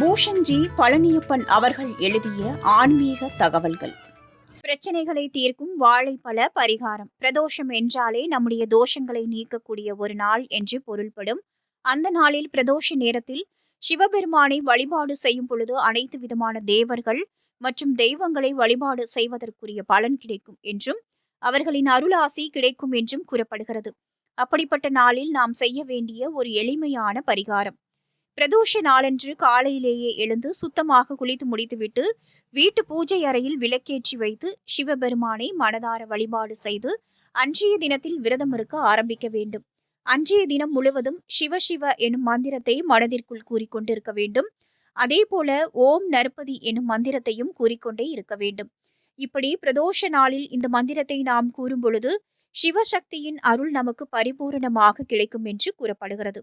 பூஷன்ஜி பழனியப்பன் அவர்கள் எழுதிய ஆன்மீக தகவல்கள். பிரச்சனைகளை தீர்க்கும் வாழைப்பழ பரிகாரம். பிரதோஷம் என்றாலே நம்முடைய தோஷங்களை நீக்கக்கூடிய ஒரு நாள் என்று பொருள்படும். அந்த நாளில் பிரதோஷ நேரத்தில் சிவபெருமானை வழிபாடு செய்யும் பொழுது அனைத்து விதமான தேவர்கள் மற்றும் தெய்வங்களை வழிபாடு செய்வதற்குரிய பலன் கிடைக்கும் என்றும் அவர்களின் அருளாசி கிடைக்கும் என்றும் கூறப்படுகிறது. அப்படிப்பட்ட நாளில் நாம் செய்ய வேண்டிய ஒரு எளிமையான பரிகாரம். பிரதோஷ நாளன்று காலையிலேயே எழுந்து சுத்தமாக குளித்து முடித்துவிட்டு வீட்டு பூஜை அறையில் விளக்கேற்றி வைத்து சிவபெருமானை மனதார வழிபாடு செய்து அன்றைய தினத்தில் விரதம் இருக்க ஆரம்பிக்க வேண்டும். அன்றைய தினம் முழுவதும் சிவ சிவ எனும் மந்திரத்தை மனதிற்குள் கூறிக்கொண்டிருக்க வேண்டும். அதே போல ஓம் நற்பதி எனும் மந்திரத்தையும் கூறிக்கொண்டே இருக்க வேண்டும். இப்படி பிரதோஷ நாளில் இந்த மந்திரத்தை நாம் கூறும் பொழுது சிவசக்தியின் அருள் நமக்கு பரிபூரணமாக கிடைக்கும் என்று கூறப்படுகிறது.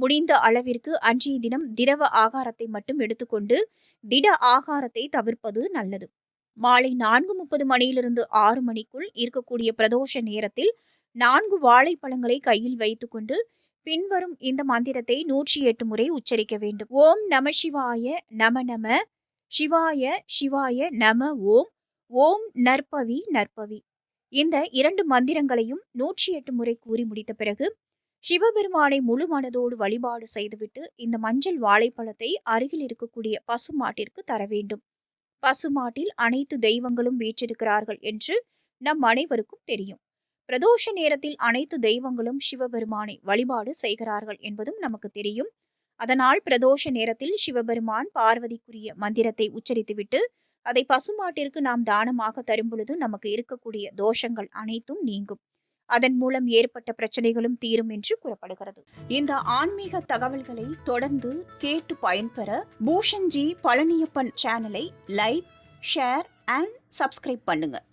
முடிந்த அளவிற்கு அன்றைய தினம் திரவ ஆகாரத்தை மட்டும் எடுத்துக்கொண்டு திட ஆகாரத்தை தவிர்ப்பது நல்லது. மாலை நான்கு முப்பது மணியிலிருந்து ஆறு மணிக்குள் இருக்கக்கூடிய பிரதோஷ நேரத்தில் நான்கு வாழைப்பழங்களை கையில் வைத்துக்கொண்டு பின்வரும் இந்த மந்திரத்தை நூற்றி எட்டு முறை உச்சரிக்க வேண்டும். ஓம் நம சிவாய நம நம சிவாய சிவாய நம ஓம் ஓம் நற்பவி நற்பவி. இந்த இரண்டு மந்திரங்களையும் நூற்றி எட்டு முறை கூறி முடித்த பிறகு சிவபெருமானை முழு மனதோடு வழிபாடு செய்துவிட்டு இந்த மஞ்சள் வாழைப்பழத்தை அருகில் இருக்கக்கூடிய பசுமாட்டிற்கு தர வேண்டும். பசுமாட்டில் அனைத்து தெய்வங்களும் வீற்றிருக்கிறார்கள் என்று நம் அனைவருக்கும் தெரியும். பிரதோஷ நேரத்தில் அனைத்து தெய்வங்களும் சிவபெருமானை வழிபாடு செய்கிறார்கள் என்பதும் நமக்கு தெரியும். அதனால் பிரதோஷ நேரத்தில் சிவபெருமான் பார்வதிக்குரிய மந்திரத்தை உச்சரித்துவிட்டு அதை பசுமாட்டிற்கு நாம் தானமாக தரும் பொழுது நமக்கு இருக்கக்கூடிய தோஷங்கள் அனைத்தும் நீங்கும். அதன் மூலம் ஏற்பட்ட பிரச்சனைகளும் தீரும் என்று கூறப்படுகிறது. இந்த ஆன்மீக தகவல்களை தொடர்ந்து கேட்டு பயன்பெற பூஷன்ஜி பழனியப்பன் சேனலை லைக் ஷேர் அண்ட் சப்ஸ்கிரைப் பண்ணுங்கள்